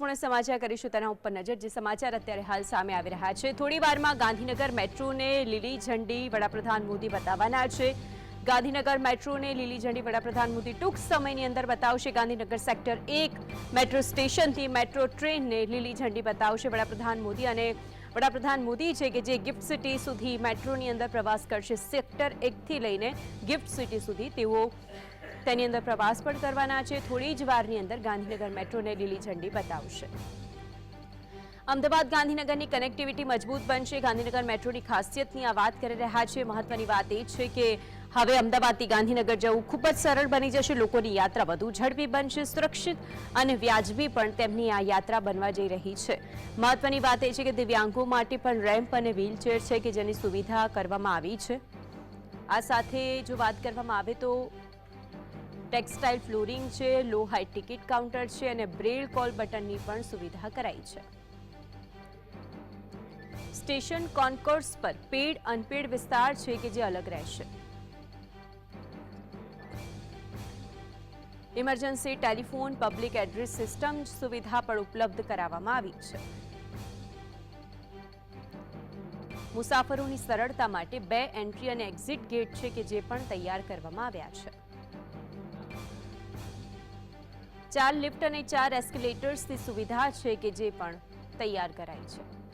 પૂર્ણ સમાચાર કરીશું તેના ઉપર નજર, જે સમાચાર અત્યારે હાલ સામે આવી રહ્યા છે. થોડી વારમાં ગાંધીનગર મેટ્રોને લીલી ઝંડી વડાપ્રધાન મોદી બતાવવાના છે. ગાંધીનગર મેટ્રોને લીલી ઝંડી વડાપ્રધાન મોદી ટૂંક સમયની અંદર બતાવશે. ગાંધીનગર સેક્ટર એક મેટ્રો સ્ટેશનથી મેટ્રો ટ્રેનને લીલી ઝંડી બતાવશે વડાપ્રધાન મોદી અને વડાપ્રધાન મોદી છે કે જે ગિફ્ટ સિટી સુધી મેટ્રોની અંદર પ્રવાસ કરશે. સેક્ટર એકથી લઈને ગિફ્ટ સિટી સુધી તેઓ તેની અંદર પ્રવાસ પણ કરવાના છે. થોડી જ વારની અંદર ગાંધીનગર મેટ્રોને લીલી ઝંડી બતાવશે. અમદાવાદ ગાંધીનગરની કનેક્ટિવિટી મજબૂત બનશે. ગાંધીનગર મેટ્રોની ખાસિયતની આ વાત કરી રહ્યા છે. મહત્વની વાત એ છે કે હવે અમદાવાદથી ગાંધીનગર જવું ખૂબ જ સરળ બની જશે. લોકોની યાત્રા વધુ ઝડપી બનશે, સુરક્ષિત અને વ્યાજબી પણ તેમની આ યાત્રા બનવા જઈ રહી છે. મહત્વની વાત એ છે કે દિવ્યાંગો માટે પણ રેમ્પ અને વ્હીલચેર છે કે જેની સુવિધા કરવામાં આવી છે. આ સાથે જો વાત કરવામાં આવે તો ટેક્સટાઇલ ફ્લોરિંગ છે, લો હાઈ ટિકિટ કાઉન્ટર છે અને બ્રેલ કોલ બટનની પણ સુવિધા કરાઈ છે. સ્ટેશન કોન્કોર્સ પર પેડ અનપેડ વિસ્તાર છે કે જે અલગ રહેશે? Emergency telephone, public address system સુવિધા પણ ઉપલબ્ધ કરાવવામાં આવી છે. મુસાફરોની સરળતા માટે બે એન્ટ્રી અને એક્ઝિટ ગેટ છે કે જે પણ તૈયાર કરવામાં આવ્યા છે. ચાર લિફ્ટ અને ચાર એસ્કેલેટર્સની સુવિધા છે કે જે પણ તૈયાર કરાઈ છે.